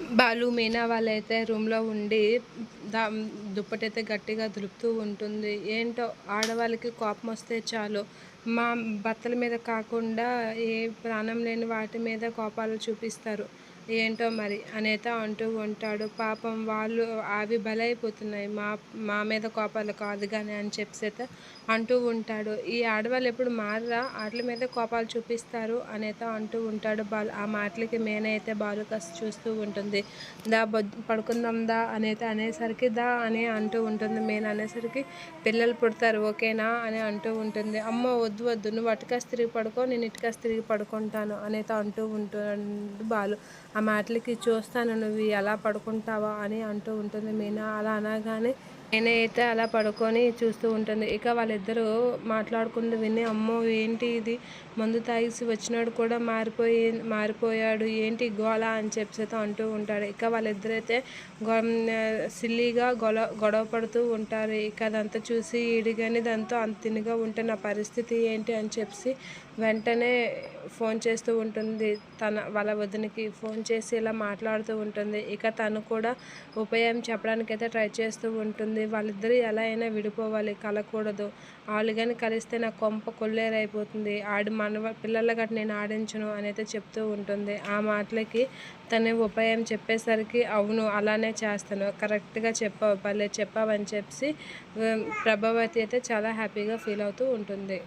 బాలు మీనా వాళ్ళైతే రూమ్లో ఉండి దా దుప్పటైతే గట్టిగా దులుపుతూ ఉంటుంది. ఏంటో ఆడవాళ్ళకి కోపం వస్తే చాలు. మా భర్తల మీద కాకుండా ఏ ప్రాణం లేని వాటి మీద కోపాలు చూపిస్తారు. ఏంటో మరి అనేత అంటూ ఉంటాడు. పాపం వాళ్ళు అవి బలైపోతున్నాయి. మా మా మీద కోపాలు కాదు కానీ అని చెప్పేత అంటూ ఉంటాడు. ఈ ఆడవాళ్ళు ఎప్పుడు మారరా? ఆటల మీద కోపాలు చూపిస్తారు అనేత అంటూ ఉంటాడు. బాలు ఆ మాటలకి మేనైతే బాలు కసి చూస్తూ ఉంటుంది. దా పడుకుందాం దా అనేత అనేసరికి దా అని అంటూ ఉంటుంది. మేన అనేసరికి పిల్లలు పుడతారు. ఓకేనా? అని అంటూ ఉంటుంది. అమ్మ వద్దు వద్దు. నువ్వు అటుకాసి తిరిగి పడుకో నేను ఇటుకాసి తిరిగి పడుకుంటాను అనేత అంటూ ఉంటుంది బాలు. ఆ మాటలకి చూస్తాను నువ్వు ఎలా పడుకుంటావా? అని అంటూ ఉంటుంది మీనా. అలా అనగానే నేనైతే అలా పడుకొని చూస్తూ ఉంటుంది ఇక వాళ్ళిద్దరూ మాట్లాడుకుంటూ విని అమ్మో ఏంటి ఇది? మందు తాగిసి వచ్చినాడు కూడా మారిపోయి మారిపోయాడు. ఏంటి గోళ అని చెప్పేసి అంటూ ఉంటాడు. ఇక వాళ్ళిద్దరైతే సిల్లీగా గొడవ గొడవ పడుతూ ఉంటారు. ఇక అదంతా చూసి ఈడిగాని దాంతో అంత తినిగా ఉంటే నా పరిస్థితి ఏంటి అని చెప్పి వెంటనే ఫోన్ చేస్తూ ఉంటుంది. తన వాళ్ళ వదినకి ఫోన్ చేసి ఇలా మాట్లాడుతూ ఉంటుంది. ఇక తను కూడా ఉపాయం చెప్పడానికైతే ట్రై చేస్తూ ఉంటుంది. ఉంటుంది వాళ్ళిద్దరూ ఎలా అయినా విడిపోవాలి. కలకూడదు. వాళ్ళు కానీ కలిస్తే నా కొంప కొల్లేరైపోతుంది. ఆడి మన పిల్లల గట్ట నేను ఆడించను అనైతే చెప్తూ ఉంటుంది. ఆ మాటలకి తన ఉపాయం చెప్పేసరికి అవును అలానే చేస్తాను. కరెక్ట్గా చెప్పావు భలే చెప్పావని చెప్పి ప్రభావతి అయితే చాలా హ్యాపీగా ఫీల్ అవుతూ ఉంటుంది.